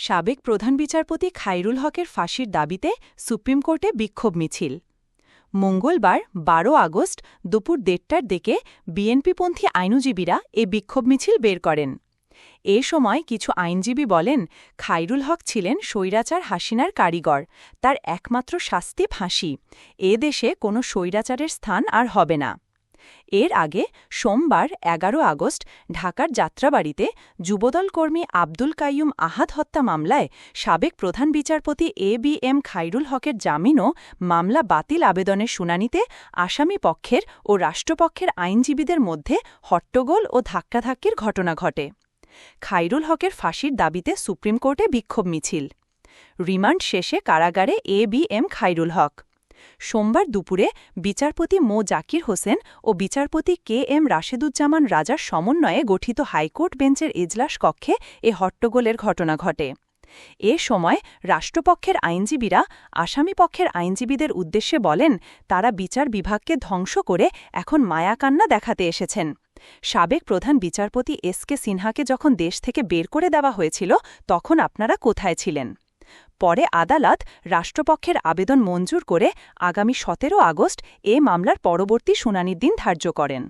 সাবেক প্রধান বিচারপতি খাইরুল হকের ফাঁসির দাবিতে সুপ্রিম কোর্টে বিক্ষোভ মিছিল। মঙ্গলবার ১২ আগস্ট দুপুর দেড়টার দিকে বিএনপিপন্থী আইনজীবীরা এ বিক্ষোভ মিছিল বের করেন। এ সময় কিছু আইনজীবী বলেন, খাইরুল হক ছিলেন স্বৈরাচার হাসিনার কারিগর, তার একমাত্র শাস্তি ফাঁসি। এ দেশে কোনো স্বৈরাচারের স্থান আর হবে না। এর আগে সোমবার এগারো আগস্ট ঢাকার যাত্রাবাড়িতে যুবদল কর্মী আব্দুল কাইয়ুম আহাদ হত্যা মামলায় সাবেক প্রধান বিচারপতি এ বি এম খাইরুল হকের জামিনও মামলা বাতিল আবেদনের শুনানিতে আসামি পক্ষের ও রাষ্ট্রপক্ষের আইনজীবীদের মধ্যে হট্টগোল ও ধাক্কাধাক্কির ঘটনা ঘটে। খাইরুল হকের ফাঁসির দাবিতে সুপ্রিম কোর্টে বিক্ষোভ মিছিল। রিমান্ড শেষে কারাগারে A B M Khairul Haque. সোমবার দুপুরে বিচারপতি মো. জাকির হোসেন ও বিচারপতি কে. এম. রাশেদুজ্জামান রাজার সমন্বয়ে গঠিত হাইকোর্ট বেঞ্চের এজলাস কক্ষে এ হট্টগোলের ঘটনা ঘটে। এ সময় রাষ্ট্রপক্ষের আইনজীবীরা আসামিপক্ষের আইনজীবীদের উদ্দেশ্যে বলেন, তারা বিচার বিভাগকে ধ্বংস করে এখন মায়াকান্না দেখাতে এসেছেন। সাবেক প্রধান বিচারপতি এস কে সিনহাকে যখন দেশ থেকে বের করে দেওয়া হয়েছিল, তখন আপনারা কোথায় ছিলেন? পরে আদালত রাষ্ট্রপক্ষের আবেদন মঞ্জুর করে আগামী সতেরো আগস্ট এ মামলার পরবর্তী শুনানির দিন ধার্য করেন।